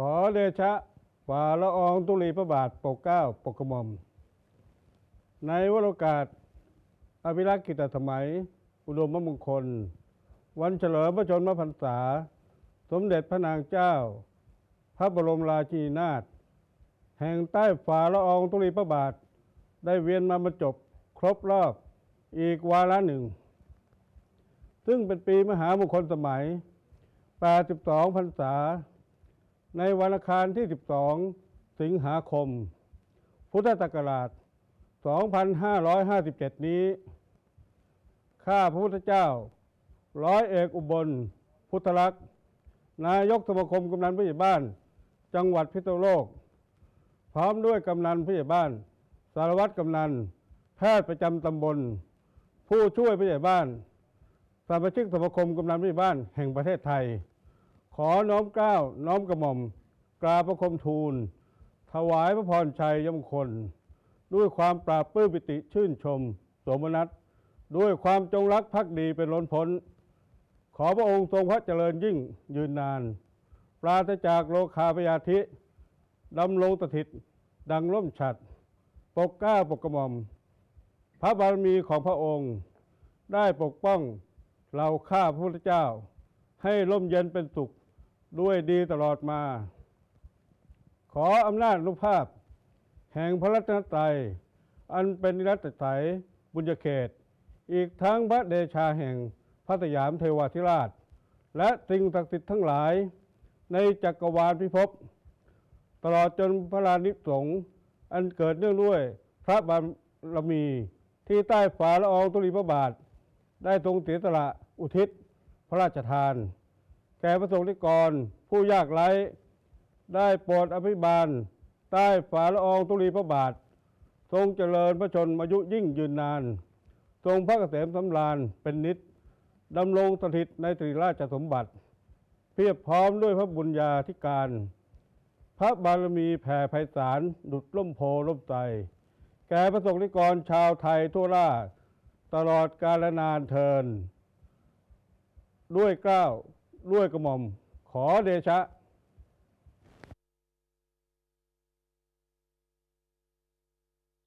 ขอเดชะฝ่าละอองตุลีพระบาทปกเก้าปกกระหม่อม ในวโรกาส อภิรักษ์กิตสมัย อุดมมงคล วันเฉลิมพระชนมพรรษา สมเด็จพระนางเจ้า พระบรมราชินีนาถแห่งใต้ฝ่าละอองตุลีพระบาท ได้เวียนมาบรรจบครบรอบอีกวาระหนึ่ง ซึ่งเป็นปีมหามงคลสมัย 82พรรษา ในวันอังคารที่ 12 สิงหาคม พุทธศักราช 2557 นี้ ข้าพระพุทธเจ้า ร้อยเอกอุบล พุทธลักษณ์ นายกสมาคมกำนันผู้ใหญ่บ้าน จังหวัดพิษณุโลก พร้อมด้วยกำนันผู้ใหญ่บ้าน สารวัตรกำนัน แพทย์ประจำตำบล ผู้ช่วยผู้ใหญ่บ้านสมาชิกสมาคมกำนันผู้ใหญ่บ้านแห่งประเทศไทย ขอน้อมเกล้าน้อมกระหม่อม กราบประคมทูล ถวายพระพรชัยยมคล ด้วยความปราบปื้มปิติชื่นชม สมนัตด้วยความจงรักภักดีเป็นล้นพ้น ขอพระองค์ทรงพระเจริญยิ่งยืนนาน ปราศจากโลคาพยาธิดำรงสถิต ดังร่มฉัด ปกก้าปกกระหม่อม พระบารมีของพระองค์ ได้ปกป้องเราข้าพระพุทธเจ้า ให้ร่มเย็นเป็นสุข ด้วยดีตลอดมา ขออำนาจอนุภาพ แห่งพระรัตนตรัย อันเป็นนิรัตไตรบุญญเขต อีกทั้งพระเดชาแห่งพระสยามเทวาธิราช และสิ่งศักดิ์สิทธิ์ทั้งหลาย ในจักรวาลพิภพตลอดจนพระลานิสงฆ์อันเกิดเนื่องด้วยพระบารมีที่ใต้ฝ่าละอองธุลีพระบาท ได้ทรงเสียสละอุทิศพระราชทาน แก่พระสงฆ์นิกร ผู้ยากไร้ได้โปรดอภิบาล ใต้ฝ่าละอองธุลีพระบาท ทรงเจริญพระชนมายุยิ่งยืนนาน ทรงพระเกษมสำราญเป็นนิจดำรงสถิตในตรีราชสมบัติ เพียบพร้อมด้วยพระบุญญาธิการ พระบารมีแผ่ไพศาลดุจล่มโพล่มไทรแก่พระสงฆ์นิกรชาวไทยทั่วล่าตลอดกาลนานเทิน ด้วยเกล้า ด้วยกระหม่อมขอเดชะ